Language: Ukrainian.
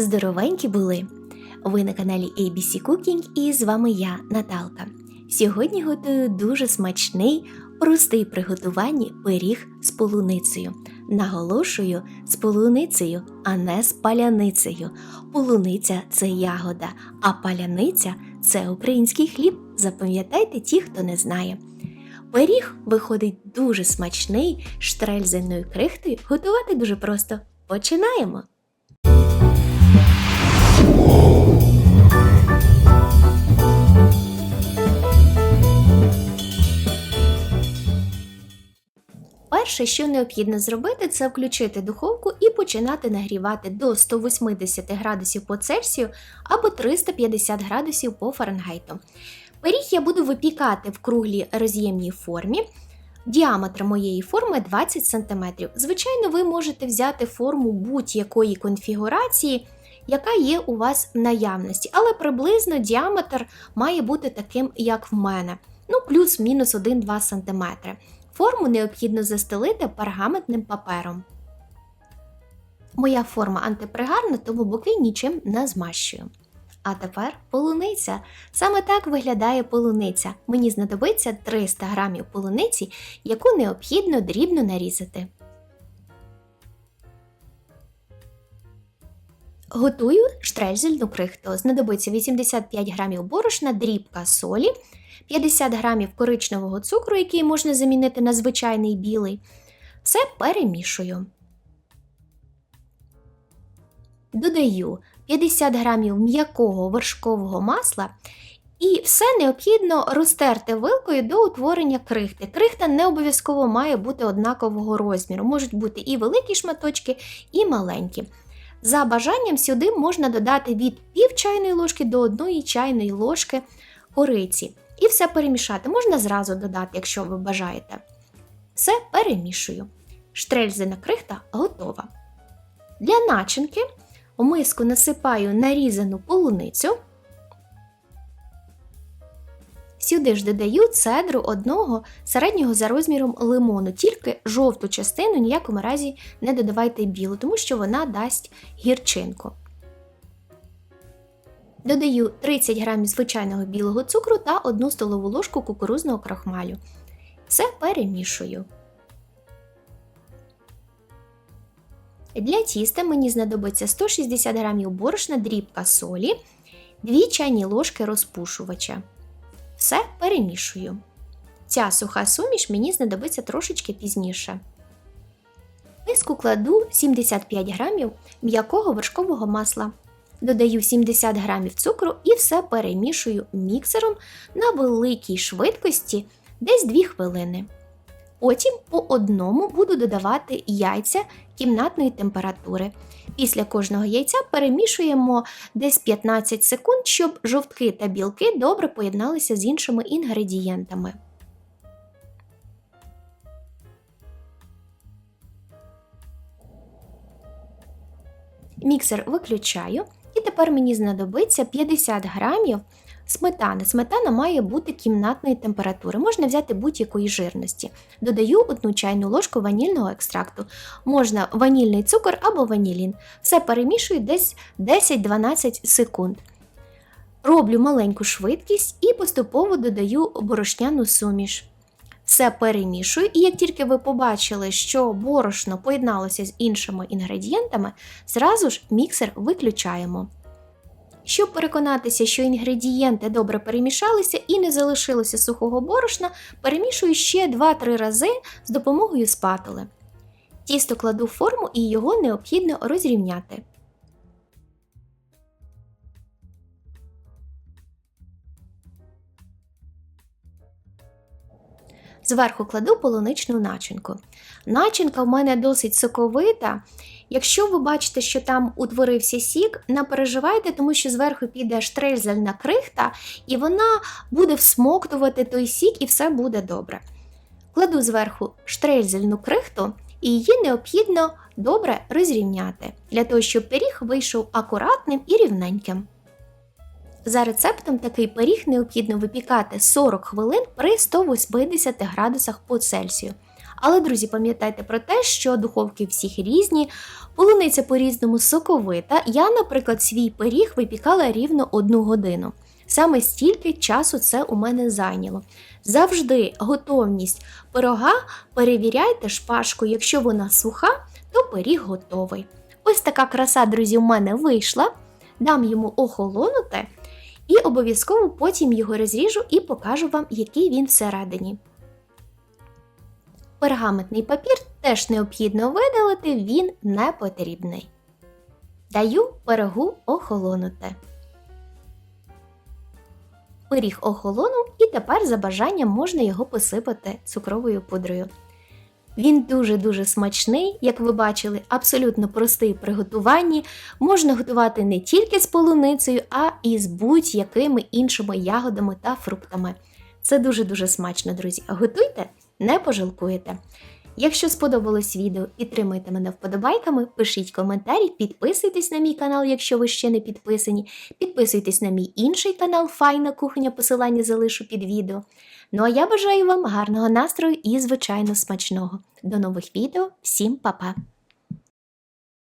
Здоровенькі були! Ви на каналі ABC Cooking і з вами я, Наталка. Сьогодні готую дуже смачний, простий в приготуванні пиріг з полуницею. Наголошую з полуницею, а не з паляницею. Полуниця це ягода, а паляниця це український хліб. Запам'ятайте ті, хто не знає. Пиріг виходить дуже смачний, штрельзеною крихтою. Готувати дуже просто. Починаємо! Перше, що необхідно зробити, це включити духовку і починати нагрівати до 180 градусів по Цельсію або 350 градусів по Фаренгейту. Пиріг я буду випікати в круглій роз'ємній формі. Діаметр моєї форми 20 см. Звичайно, ви можете взяти форму будь-якої конфігурації, яка є у вас в наявності, але приблизно діаметр має бути таким, як в мене. Ну, плюс-мінус 1-2 см. Форму необхідно застелити пергаментним папером. Моя форма антипригарна, тому боки нічим не змащую. А тепер полуниця. Саме так виглядає полуниця. Мені знадобиться 300 г полуниці, яку необхідно дрібно нарізати. Готую штрельзельну крихту. Знадобиться 85 г борошна, дрібка солі, 50 г коричневого цукру, який можна замінити на звичайний білий. Все перемішую. Додаю 50 г м'якого вершкового масла. І все необхідно розтерти вилкою до утворення крихти. Крихта не обов'язково має бути однакового розміру. Можуть бути і великі шматочки, і маленькі. За бажанням сюди можна додати від пів чайної ложки до 1 чайної ложки кориці. І все перемішати. Можна зразу додати, якщо ви бажаєте. Все перемішую. Штрельзина крихта готова. Для начинки в миску насипаю нарізану полуницю. Сюди ж додаю цедру одного середнього за розміром лимону, тільки жовту частину ніякому разі не додавайте білу, тому що вона дасть гірчинку. Додаю 30 г звичайного білого цукру та 1 столову ложку кукурузного крахмалю. Все перемішую. Для тіста мені знадобиться 160 г борошна, дрібка солі, 2 чайні ложки розпушувача. Все перемішую. Ця суха суміш мені знадобиться трошечки пізніше. В миску кладу 75 г м'якого вершкового масла. Додаю 70 г цукру і все перемішую міксером на великій швидкості десь 2 хвилини. Потім по одному буду додавати яйця кімнатної температури. Після кожного яйця перемішуємо десь 15 секунд, щоб жовтки та білки добре поєдналися з іншими інгредієнтами. Міксер виключаю, і тепер мені знадобиться 50 грамів сметани. Сметана має бути кімнатної температури, можна взяти будь-якої жирності. Додаю одну чайну ложку ванільного екстракту, можна ванільний цукор або ванілін. Все перемішую десь 10-12 секунд. Роблю маленьку швидкість і поступово додаю борошняну суміш. Все перемішую, і як тільки ви побачили, що борошно поєдналося з іншими інгредієнтами, зразу ж міксер виключаємо. Щоб переконатися, що інгредієнти добре перемішалися і не залишилося сухого борошна, перемішую ще 2-3 рази з допомогою спатули. Тісто кладу в форму і його необхідно розрівняти. Зверху кладу полуничну начинку. Начинка в мене досить соковита. Якщо ви бачите, що там утворився сік, не переживайте, тому що зверху піде штрельзельна крихта, і вона буде всмоктувати той сік, і все буде добре. Кладу зверху штрельзельну крихту, і її необхідно добре розрівняти, для того, щоб пиріг вийшов акуратним і рівненьким. За рецептом такий пиріг необхідно випікати 40 хвилин при 180 градусах по Цельсію. Але, друзі, пам'ятайте про те, що духовки всіх різні, полуниця по-різному соковита. Я, наприклад, свій пиріг випікала рівно одну годину. Саме стільки часу це у мене зайняло. Завжди готовність пирога перевіряйте шпажкою, якщо вона суха, то пиріг готовий. Ось така краса, друзі, у мене вийшла. Дам йому охолонути і обов'язково потім його розріжу і покажу вам, який він всередині. Пергаментний папір теж необхідно видалити, він не потрібний. Даю пирогу охолонути. Пиріг охолонув і тепер за бажанням можна його посипати цукровою пудрою. Він дуже-дуже смачний, як ви бачили, абсолютно простий в приготуванні. Можна готувати не тільки з полуницею, а і з будь-якими іншими ягодами та фруктами. Це дуже-дуже смачно, друзі. Готуйте, не пожалкуєте. Якщо сподобалось відео, підтримайте мене вподобайками, пишіть коментарі, підписуйтесь на мій канал, якщо ви ще не підписані. Підписуйтесь на мій інший канал Файна кухня, посилання залишу під відео. Ну а я бажаю вам гарного настрою і, звичайно, смачного. До нових відео, всім па-па!